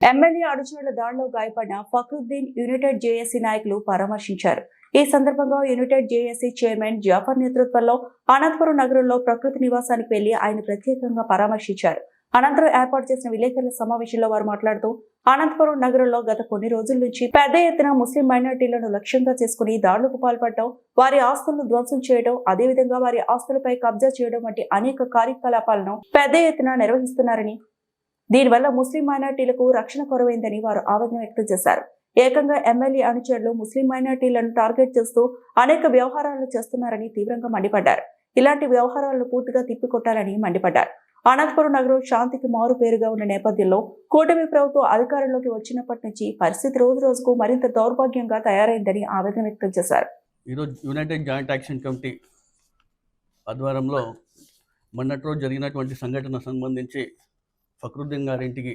MLA అడుచుల దాడిలో గాయపడిన Fakruddin United JAC నాయకులు పరామర్శించారు. ఈ సందర్భంగా యునైటెడ్ జేఏసీ చైర్మన్ జాఫర్ నేతృత్వంలో అనంతపురం నగరంలో ప్రకృతి నివాసానికి వెళ్ళి ఆయన ప్రత్యేకంగా పరామర్శించారు. అనంతరం ఏర్పాటు చేసిన విలేకరుల సమావేశంలో వారు మాట్లాడుతూ అనంతపురం నగరంలో గత కొన్ని రోజుల నుంచి పెద్ద ఎత్తున ముస్లిం మైనార్టీలను లక్ష్యంగా చేసుకుని దాడులకు పాల్పడటం వారి ఆస్తులను ధ్వంసం చేయడం అదేవిధంగా వారి ఆస్తులపై కబ్జా చేయడం వంటి అనేక కార్యకలాపాలను పెద్ద ఎత్తున నిర్వహిస్తున్నారని దీనివల్ల ముస్లిం మైనార్టీలకు రక్షణ కొరవైందని వారు ఆవేదన వ్యక్తం చేశారు. ఏకంగా ఎమ్మెల్యే అనుచరులు ముస్లిం మైనార్టీలను టార్గెట్ చేస్తూ అనేక వ్యవహారాలు చేస్తున్నారని తీవ్రంగా మండిపడ్డారు. ఇలాంటి వ్యవహారాలను పూర్తిగా తిప్పికొట్టాలని మండిపడ్డారు. అనంతపురం నగరం శాంతికి మారు పేరుగా ఉన్న నేపథ్యంలో కూటమి ప్రభుత్వం అధికారంలోకి వచ్చినప్పటి నుంచి పరిస్థితి రోజు రోజుకు మరింత దౌర్భాగ్యంగా తయారైందని ఆవేదన వ్యక్తం చేశారు. ఈరోజు యునైటెడ్ జాయింట్ యాక్షన్ కమిటీ ఆధ్వర్యంలో మొన్నటి రోజు జరిగినటువంటి సంఘటన సంబంధించి ఫక్రుద్దీన్ గారి ఇంటికి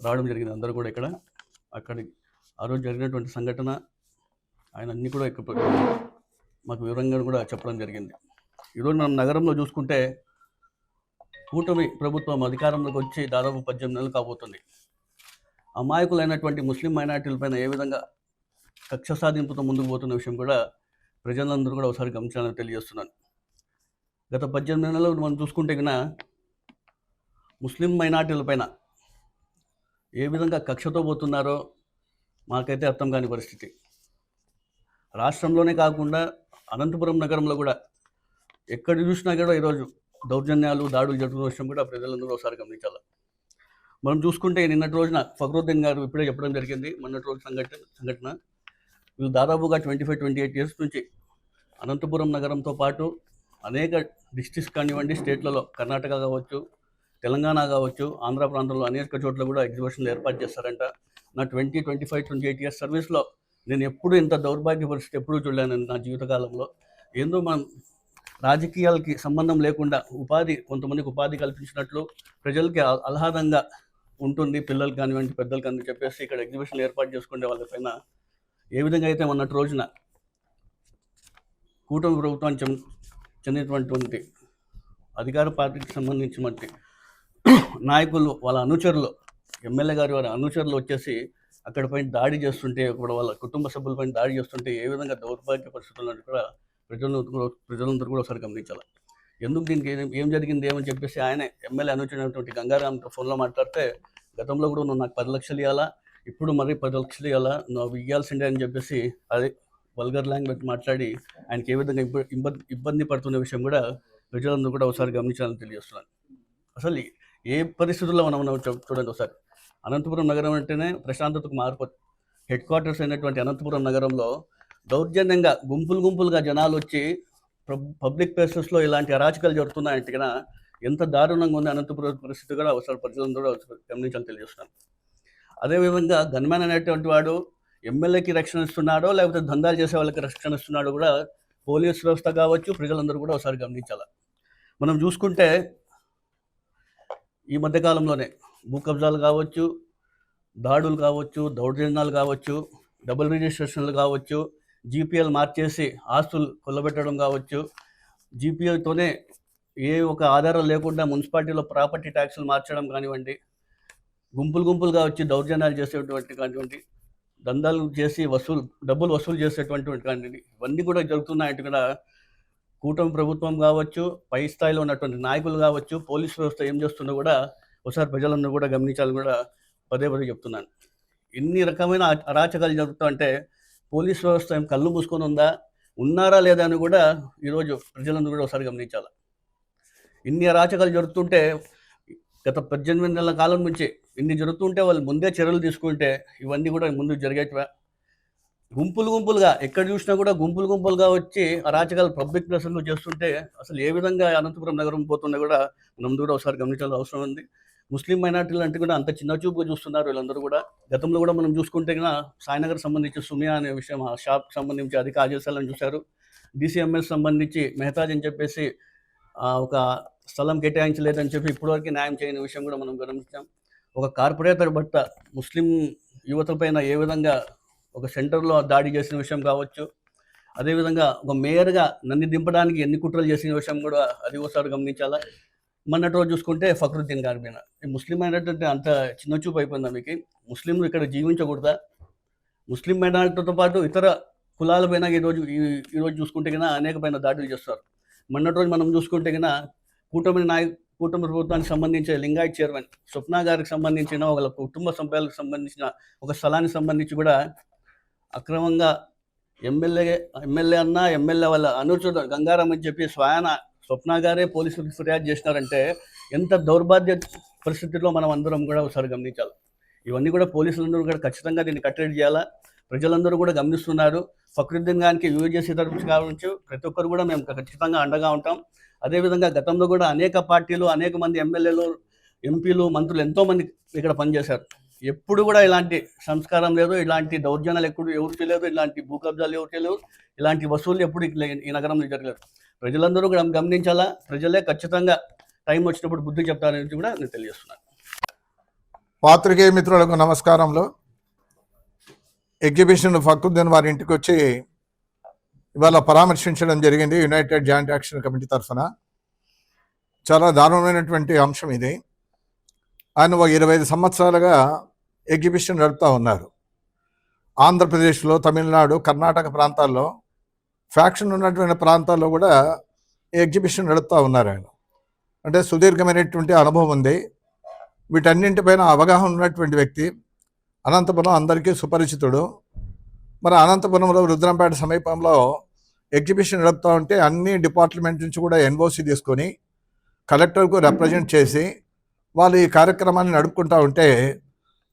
రావడం జరిగింది. అందరూ కూడా ఇక్కడ అక్కడికి ఆ రోజు జరిగినటువంటి సంఘటన ఆయన అన్నీ కూడా ఇక్కడ మాకు వివరంగా కూడా చెప్పడం జరిగింది. ఈరోజు మనం నగరంలో చూసుకుంటే కూటమి ప్రభుత్వం అధికారంలోకి వచ్చి దాదాపు పద్దెనిమిది నెలలు కాబోతుంది. అమాయకులైనటువంటి ముస్లిం మైనార్టీలపైన ఏ విధంగా కక్ష సాధింపుతో ముందుకు పోతున్న విషయం కూడా ప్రజలందరూ కూడా ఒకసారి గమనించాలని తెలియజేస్తున్నాను. గత పద్దెనిమిది నెలలు మనం చూసుకుంటే కన్నా ముస్లిం మైనార్టీల పైన ఏ విధంగా కక్షతో పోతున్నారో మాకైతే అర్థం కాని పరిస్థితి. రాష్ట్రంలోనే కాకుండా అనంతపురం నగరంలో కూడా ఎక్కడ చూసినా కూడా ఈరోజు దౌర్జన్యాలు దాడులు జరుగుతున్న విషయం కూడా ప్రజలందరూ ఒకసారి గమనించాలి. మనం చూసుకుంటే నిన్నటి రోజున ఫక్రుద్దీన్ గారు ఇప్పుడే చెప్పడం జరిగింది. మొన్నటి రోజు సంఘటన సంఘటన. వీళ్ళు దాదాపుగా twenty five twenty eight years నుంచి అనంతపురం నగరంతో పాటు అనేక డిస్టిక్స్ కానివ్వండి స్టేట్లలో కర్ణాటక కావచ్చు తెలంగాణ కావచ్చు ఆంధ్ర ప్రాంతంలో అనేక చోట్ల కూడా ఎగ్జిబిషన్లు ఏర్పాటు చేస్తారంట. నా twenty twenty five twenty eight years సర్వీస్లో నేను ఎప్పుడు ఇంత దౌర్భాగ్య పరిస్థితి ఎప్పుడూ చూడలేను నా జీవితకాలంలో. ఏందో మనం రాజకీయాలకి సంబంధం లేకుండా ఉపాధి కొంతమందికి ఉపాధి కల్పించినట్లు ప్రజలకి ఆహ్లాదంగా ఉంటుంది పిల్లలు కానివ్వండి పెద్దలు కానీ చెప్పేసి ఇక్కడ ఎగ్జిబిషన్లు ఏర్పాటు చేసుకునే వాళ్ళపైన ఏ విధంగా అయితే మొన్నటి రోజున కూటమి ప్రభుత్వానికి చెందినటువంటి అధికార పార్టీకి సంబంధించినటువంటి నాయకులు వాళ్ళ అనుచరులు ఎమ్మెల్యే గారి వారి అనుచరులు వచ్చేసి అక్కడ పైన దాడి చేస్తుంటే కూడా వాళ్ళ కుటుంబ సభ్యులపైన దాడి చేస్తుంటే ఏ విధంగా దౌర్భాగ్య పరిస్థితులను కూడా ప్రజలు ప్రజలందరూ కూడా ఒకసారి గమనించాలి. ఎందుకు దీనికి ఏం- ఏం జరిగింది ఏమని చెప్పేసి ఆయన ఎమ్మెల్యే అనుచరినటువంటి గంగారాంతో ఫోన్లో మాట్లాడితే గతంలో కూడా నువ్వు నాకు పది లక్షలు ఇవ్వాలా ఇప్పుడు మరి పది లక్షలు ఇవ్వాలా నువ్వు ఇవ్వాల్సిందే అని చెప్పేసి అది వల్గర్ లాంగ్వేజ్ మాట్లాడి ఆయనకి ఏ విధంగా ఇబ్బంది ఇబ్బంది పడుతున్న విషయం కూడా ప్రజలందరూ కూడా ఒకసారి గమనించాలని తెలియజేస్తున్నాను. అసలు ఏ పరిస్థితుల్లో మనం చూ- చూడండి ఒకసారి. అనంతపురం నగరం అంటేనే ప్రశాంతతకు మార్పు. హెడ్ క్వార్టర్స్ అయినటువంటి అనంతపురం నగరంలో దౌర్జన్యంగా గుంపులు గుంపులుగా జనాలు వచ్చి పబ్- పబ్లిక్ ప్లేసెస్లో ఇలాంటి అరాచకాలు జరుగుతున్నాయంటే కన్నా ఎంత దారుణంగా ఉంది అనంతపురం పరిస్థితి కూడా ఒకసారి ప్రజలందరూ కూడా గమనించాలని తెలియజేస్తున్నాను. అదేవిధంగా గన్మ్యాన్ అనేటువంటి వాడు ఎమ్మెల్యేకి రక్షణ ఇస్తున్నాడో లేకపోతే దందాలు చేసే వాళ్ళకి రక్షణ ఇస్తున్నాడో కూడా పోలీస్ వ్యవస్థ కావచ్చు ప్రజలందరూ కూడా ఒకసారి గమనించాలి. మనం చూసుకుంటే ఈ మధ్యకాలంలోనే భూ కబ్జాలు కావచ్చు దాడులు కావచ్చు దౌర్జన్యాలు కావచ్చు డబుల్ రిజిస్ట్రేషన్లు కావచ్చు జీపీఎల్ మార్చేసి ఆస్తులు కొల్లబెట్టడం కావచ్చు జీపీఎల్తోనే ఏ ఒక ఆధారం లేకుండా మున్సిపాలిటీలో ప్రాపర్టీ ట్యాక్సులు మార్చడం కానివ్వండి గుంపులు గుంపులుగా వచ్చి దౌర్జన్యాలు చేసేటువంటి కానివ్వండి దందాలు చేసి వసూలు డబ్బులు వసూలు చేసేటువంటి కానివ్వండి ఇవన్నీ కూడా జరుగుతున్నాయంటే కూడా కూటమి ప్రభుత్వం కావచ్చు పై స్థాయిలో ఉన్నటువంటి నాయకులు కావచ్చు పోలీస్ వ్యవస్థ ఏం చేస్తుందో కూడా ఒకసారి ప్రజలందరూ కూడా గమనించాలని కూడా పదే పదే చెప్తున్నాను. ఎన్ని రకమైన అరాచకాలు జరుగుతా అంటే పోలీస్ వ్యవస్థ ఏం కళ్ళు మూసుకొని ఉందా? ఉన్నారా లేదా అని కూడా ఈరోజు ప్రజలందరూ కూడా ఒకసారి గమనించాలి. ఇన్ని అరాచకాలు జరుగుతుంటే గత పద్దెనిమిది నెలల కాలం నుంచి ఇన్ని జరుగుతుంటే వాళ్ళు ముందే చర్యలు తీసుకుంటే ఇవన్నీ కూడా ముందు జరిగేటివా? గుంపులు గుంపులుగా ఎక్కడ చూసినా కూడా గుంపులు గుంపులుగా వచ్చి అరాచకాలు పబ్లిక్ ప్లేసుల్లో చేస్తుంటే అసలు ఏ విధంగా అనంతపురం నగరం పోతున్నా కూడా మనం కూడా ఒకసారి గమనించాల్సిన అవసరం ఉంది. ముస్లిం మైనార్టీలు అంటే కూడా అంత చిన్న చూపుగా చూస్తున్నారు వీళ్ళందరూ కూడా. గతంలో కూడా మనం చూసుకుంటే కూడా సాయినగర్ సంబంధించి సుమియా అనే విషయం ఆ షాప్ సంబంధించి అధిక ఆదేశాలను చూశారు. డిసిఎంఎస్ సంబంధించి మెహతాజ్ అని చెప్పేసి ఒక స్థలం కేటాయించలేదని చెప్పి ఇప్పటివరకు న్యాయం చేయని విషయం కూడా మనం గమనించాం. ఒక కార్పొరేటర్ భర్త ముస్లిం యువత పైన ఏ విధంగా ఒక సెంటర్లో దాడి చేసిన విషయం కావచ్చు. అదేవిధంగా ఒక మేయర్గా నన్ను దింపడానికి ఎన్ని కుట్రలు చేసిన విషయం కూడా అది ఒకసారి గమనించాలా? మొన్నటి రోజు చూసుకుంటే ఫక్రుద్దీన్ గారి మీద. ఈ ముస్లిం అయినటువంటి అంత చిన్న చూపు అయిపోయిందా మీకు? ముస్లింలు ఇక్కడ జీవించకూడదా? ముస్లిం మైనారిటీతో పాటు ఇతర కులాల పైన ఈరోజు ఈ- ఈరోజు చూసుకుంటే కన్నా అనేకమైన దాడులు చేస్తారు. మొన్నటి రోజు మనం చూసుకుంటే కన్నా కూటమి నాయకు కూటమి ప్రభుత్వానికి సంబంధించిన లింగాయత్ చైర్మన్ స్వప్న గారికి సంబంధించిన వాళ్ళ కుటుంబ సభ్యులకు సంబంధించిన ఒక స్థలానికి సంబంధించి కూడా అక్రమంగా ఎమ్మెల్యే ఎమ్మెల్యే అన్న ఎమ్మెల్యే వాళ్ళ అనుచరుడు గంగారాం అని చెప్పి స్వయాన స్వప్న గారే పోలీసులకు ఫిర్యాదు చేసినారంటే ఎంత దౌర్భాగ్య పరిస్థితుల్లో మనం అందరం కూడా ఒకసారి గమనించాలి. ఇవన్నీ కూడా పోలీసులందరూ కూడా ఖచ్చితంగా దీన్ని కట్టడి చేయాలా? ప్రజలందరూ కూడా గమనిస్తున్నారు. ఫక్రుద్దీన్ గారికి యూజేసీ తరఫు నుంచి ప్రతి ఒక్కరు కూడా మేము ఖచ్చితంగా అండగా ఉంటాం. అదేవిధంగా గతంలో కూడా అనేక పార్టీలు అనేక మంది ఎమ్మెల్యేలు ఎంపీలు మంత్రులు ఎంతో మంది ఇక్కడ పనిచేశారు. ఎప్పుడు కూడా ఇలాంటి సంస్కారం లేదు ఇలాంటి దౌర్జన్యాలు ఎప్పుడు ఎవరు చేయలేదు ఇలాంటి భూ కబ్జాలు ఎవరు చేయలేదు ఇలాంటి వసూళ్ళు ఎప్పుడు ఈ నగరంలో జరగలేదు. ప్రజలందరూ కూడా గమనించాలా? ప్రజలే ఖచ్చితంగా టైం వచ్చినప్పుడు బుద్ధి చెప్తారని కూడా నేను తెలియజేస్తున్నాను. పాత్రికేయ మిత్రులకు నమస్కారంలో. ఎగ్జిబిషన్ ఫక్రుద్దీన్ వారి ఇంటికి వచ్చి ఇవాళ పరామర్శించడం జరిగింది యునైటెడ్ జాయింట్ యాక్షన్ కమిటీ తరఫున. చాలా దారుణమైనటువంటి అంశం ఇది. ఆయన ఒక ఇరవై ఐదు సంవత్సరాలుగా ఎగ్జిబిషన్ నడుపుతూ ఉన్నారు. ఆంధ్రప్రదేశ్లో తమిళనాడు కర్ణాటక ప్రాంతాల్లో ఫ్యాక్షన్ ఉన్నటువంటి ప్రాంతాల్లో కూడా ఈ ఎగ్జిబిషన్ నడుపుతూ ఉన్నారు ఆయన. అంటే సుదీర్ఘమైనటువంటి అనుభవం ఉంది. వీటన్నింటిపైన అవగాహన ఉన్నటువంటి వ్యక్తి అనంతపురం అందరికీ సుపరిచితుడు. మరి అనంతపురంలో రుద్రంపేట సమీపంలో ఎగ్జిబిషన్ నడుపుతూ ఉంటే అన్ని డిపార్ట్మెంట్ నుంచి కూడా ఎన్ఓసి తీసుకొని కలెక్టర్కు రిప్రజెంట్ చేసి వాళ్ళు ఈ కార్యక్రమాన్ని నడుపుకుంటూ ఉంటే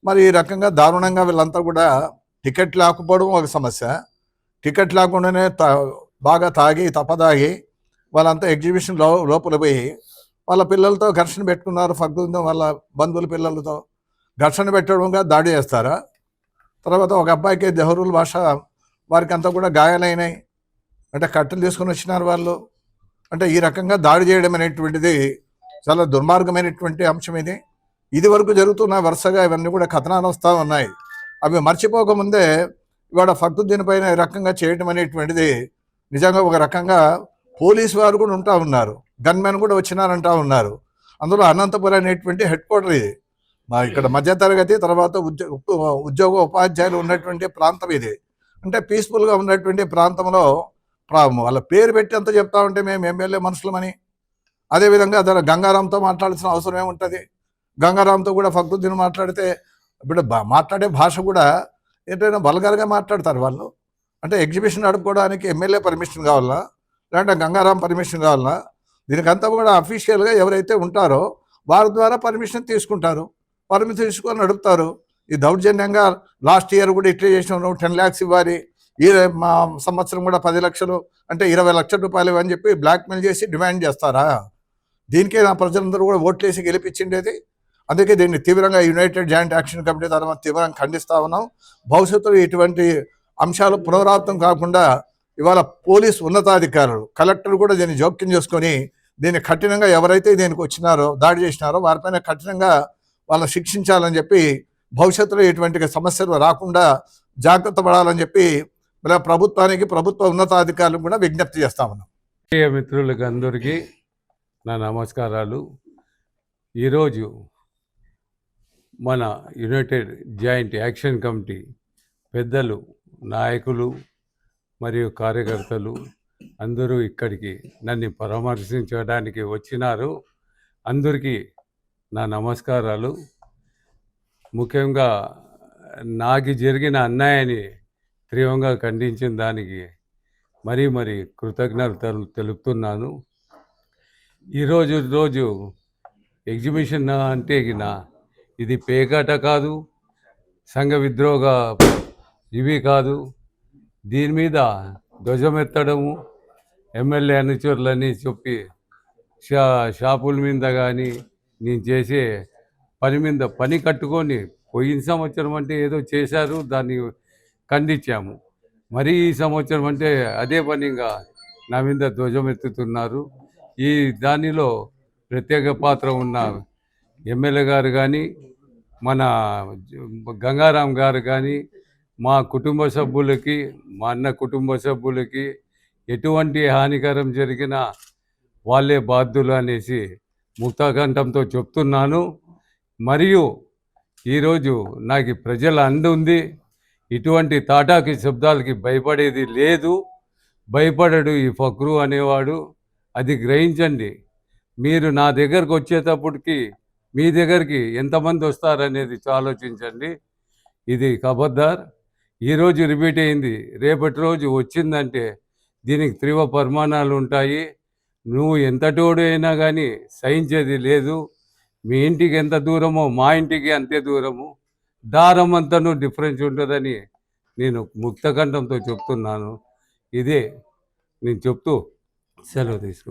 మరి ఈ రకంగా దారుణంగా వీళ్ళంతా కూడా టికెట్ లేకపోవడం ఒక సమస్య. టికెట్ లేకుండానే తా బాగా తాగి తపదాగి వాళ్ళంతా ఎగ్జిబిషన్లో లోపల పోయి వాళ్ళ పిల్లలతో ఘర్షణ పెట్టుకున్నారు ఫగ్గుందో వాళ్ళ బంధువుల పిల్లలతో ఘర్షణ పెట్టడంగా దాడి చేస్తారా? తర్వాత ఒక అబ్బాయికి జహరుల్ భాష వారికి అంతా కూడా గాయాలైనాయి. అంటే కట్టెలు తీసుకొని వచ్చినారు వాళ్ళు. అంటే ఈ రకంగా దాడి చేయడం అనేటువంటిది చాలా దుర్మార్గమైనటువంటి అంశం ఇది. ఇది వరకు జరుగుతున్న వరుసగా ఇవన్నీ కూడా కథనాలు వస్తూ ఉన్నాయి. అవి మర్చిపోకముందే ఇవాళ ఫక్రుద్దీన్ పైన ఈ రకంగా చేయటం అనేటువంటిది నిజంగా ఒక రకంగా పోలీస్ వారు కూడా ఉంటా ఉన్నారు. గన్మెన్ కూడా వచ్చినారంటా ఉన్నారు. అందులో అనంతపురం అనేటువంటి హెడ్ క్వార్టర్ ఇది. మా ఇక్కడ మధ్యతరగతి తర్వాత ఉద్యోగ ఉద్యోగ ఉపాధ్యాయులు ఉన్నటువంటి ప్రాంతం ఇది. అంటే పీస్ఫుల్గా ఉన్నటువంటి ప్రాంతంలో ప్రా- వాళ్ళ పేరు పెట్టి అంత చెప్తా ఉంటే మేము ఎమ్మెల్యే మనుషులమని. అదేవిధంగా అదే గంగారాంతో మాట్లాడాల్సిన అవసరం ఏముంటుంది? గంగారాంతో కూడా ఫక్రుద్దీన్ మాట్లాడితే ఇప్పుడు బా- మాట్లాడే భాష కూడా ఏంటైనా బలగారుగా మాట్లాడతారు వాళ్ళు. అంటే ఎగ్జిబిషన్ నడుపుకోవడానికి ఎమ్మెల్యే పర్మిషన్ కావాలా? లేదంటే గంగారాం పర్మిషన్ కావాలా? దీనికంతా కూడా అఫీషియల్గా ఎవరైతే ఉంటారో వారి ద్వారా పర్మిషన్ తీసుకుంటారు. పర్మిషన్ తీసుకొని నడుపుతారు. ఈ దౌర్జన్యంగా లాస్ట్ ఇయర్ కూడా ఇట్లే చేసినాం టెన్ ల్యాక్స్ ఇవ్వాలి. ఈ మా సంవత్సరం కూడా పది లక్షలు అంటే ఇరవై లక్షల రూపాయలు అని చెప్పి బ్లాక్మెయిల్ చేసి డిమాండ్ చేస్తారా? దీనికే నా ప్రజలందరూ కూడా ఓట్లేసి గెలిపించిండేది అందుకే దీన్ని తీవ్రంగా యునైటెడ్ జాయింట్ యాక్షన్ కమిటీ తరఫున తీవ్రంగా ఖండిస్తా ఉన్నాం. భవిష్యత్తులో ఇటువంటి అంశాలు పునరావృతం కాకుండా ఇవాళ పోలీస్ ఉన్నతాధికారులు కలెక్టర్ కూడా దీన్ని జోక్యం చేసుకొని దీన్ని కఠినంగా ఎవరైతే దీనికి వచ్చినారో దాడి చేసినారో వారిపైన కఠినంగా వాళ్ళని శిక్షించాలని చెప్పి భవిష్యత్తులో ఎటువంటి సమస్యలు రాకుండా జాగ్రత్త పడాలని చెప్పి ఇలా ప్రభుత్వానికి ప్రభుత్వ ఉన్నతాధికారులకు కూడా విజ్ఞప్తి చేస్తా ఉన్నాం. మిత్రులకు అందరికీ నా నమస్కారాలు. ఈరోజు మన యునైటెడ్ జాయింట్ యాక్షన్ కమిటీ పెద్దలు నాయకులు మరియు కార్యకర్తలు అందరూ ఇక్కడికి నన్ను పరామర్శించడానికి వచ్చినారు. అందరికీ నా నమస్కారాలు. ముఖ్యంగా నాకు జరిగిన అన్యాయాన్ని తీవ్రంగా ఖండించిన దానికి మరీ మరి కృతజ్ఞతలు తెలుపుతున్నాను. ఈరోజు రోజు ఎగ్జిబిషన్ అంటే నా ఇది పేకాట కాదు సంఘ విద్రోహ ఇవి కాదు. దీని మీద ధ్వజమెత్తడము ఎమ్మెల్యే అనుచరులని చెప్పి షా షాపుల మీద కానీ నేను చేసే పని మీద పని కట్టుకొని పోయిన సంవత్సరం అంటే ఏదో చేశారు దాన్ని ఖండించాము. మరి ఈ సంవత్సరం అంటే అదే పనిగా నా మీద ధ్వజం ఎత్తుతున్నారు ఈ దానిలో ప్రత్యేక పాత్ర ఉన్న ఎమ్మెల్యే గారు కానీ మన గంగారాం గారు కానీ మా కుటుంబ సభ్యులకి మా అన్న కుటుంబ సభ్యులకి ఎటువంటి హానికరం జరిగినా వాళ్ళే బాధ్యులు అనేసి ముక్తాకంఠంతో చెప్తున్నాను. మరియు ఈరోజు నాకు ప్రజల అండ ఉంది. ఇటువంటి తాటాకి శబ్దాలకి భయపడేది లేదు. భయపడడు ఈ ఫక్రు అనేవాడు. అది గ్రహించండి. మీరు నా దగ్గరకు వచ్చేటప్పటికి మీ దగ్గరికి ఎంతమంది వస్తారనేది ఆలోచించండి. ఇది కబద్దార్ ఈరోజు రిపీట్ అయింది. రేపటి రోజు వచ్చిందంటే దీనికి తీవ్ర పరిమాణాలు ఉంటాయి. నువ్వు ఎంతటోడు అయినా కానీ సహించేది లేదు. మీ ఇంటికి ఎంత దూరమో మా ఇంటికి అంతే దూరము. దారం అంతను డిఫరెన్స్ ఉంటుందని నేను ముక్తకంఠంతో చెప్తున్నాను. ఇదే నేను చెప్తూ సెలవు తీసుకున్నాను